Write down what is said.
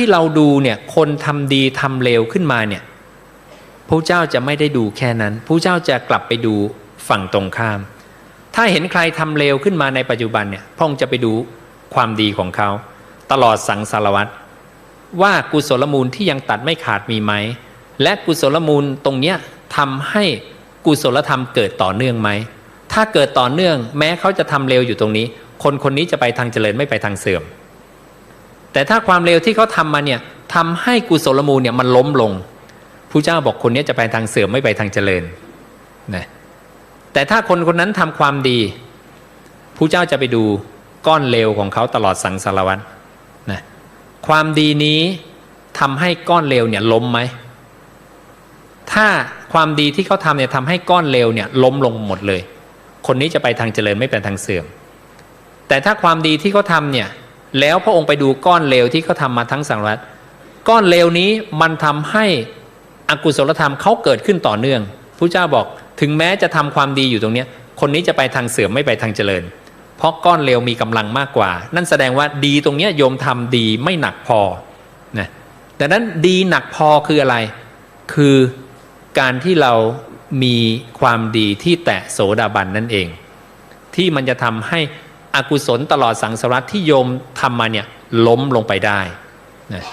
ที่เราดูเนี่ยคนทำดีทำเลวขึ้นมาเนี่ยพระเจ้าจะไม่ได้ดูแค่นั้นพระเจ้าจะกลับไปดูฝั่งตรงข้าม ถ้าเห็นใครทำเลวขึ้นมาในปัจจุบันเนี่ยพระองค์จะไปดูความดีของเขา ตลอดสังสารวัตรว่ากุศลมูลที่ยังตัดไม่ขาดมีไหม และกุศลมูลตรงเนี้ยทำให้กุศลธรรมเกิดต่อเนื่องไหม ถ้าเกิดต่อเนื่อง แม้เขาจะทำเลวอยู่ตรงนี้ คนคนนี้จะไปทางเจริญไม่ไปทางเสื่อม แต่ถ้าความเลวที่เขาทำมาเนี่ยทำให้กุศลมูลเนี่ยมันล้มลงผู้เจ้าบอกคนนี้จะไปทางเสื่อมไม่ไปทางเจริญนะแต่ถ้าคนคนนั้นทำความดีผู้เจ้าจะไปดูก้อนเลวของเขาตลอดสังสารวัตรนะความดีนี้ทำให้ก้อนเลวเนี่ยล้มไหมถ้าความดีที่เขาทำเนี่ยทำให้ก้อนเลวเนี่ยล้มลงหมดเลย คนนี้จะไปทางเจริญไม่ไปทางเสื่อม แต่ถ้าความดีที่เขาทำเนี่ย แล้วพระองค์ไปดูก้อนเลวที่เขาทำมาทั้งสังวัตก้อนเลวนี้มันทำให้อกุศลธรรมเขาเกิดขึ้นต่อเนื่องพระเจ้าบอกถึงแม้จะทำความดีอยู่ตรงเนี้ยคนนี้จะไปทางเสื่อมไม่ไปทางเจริญ เพราะก้อนเลวมีกำลังมากกว่า นั่นแสดงว่าดีตรงเนี้ยโยมทำดีไม่หนักพอนะดังนั้นดีหนักพอคืออะไร คือการที่เรามีความดีที่แตะโสดาบันนั่นเอง ที่มันจะทำให้ อกุศลตลอดสังสารวัตที่โยมทำมาเนี่ยล้มลงไปได้นะ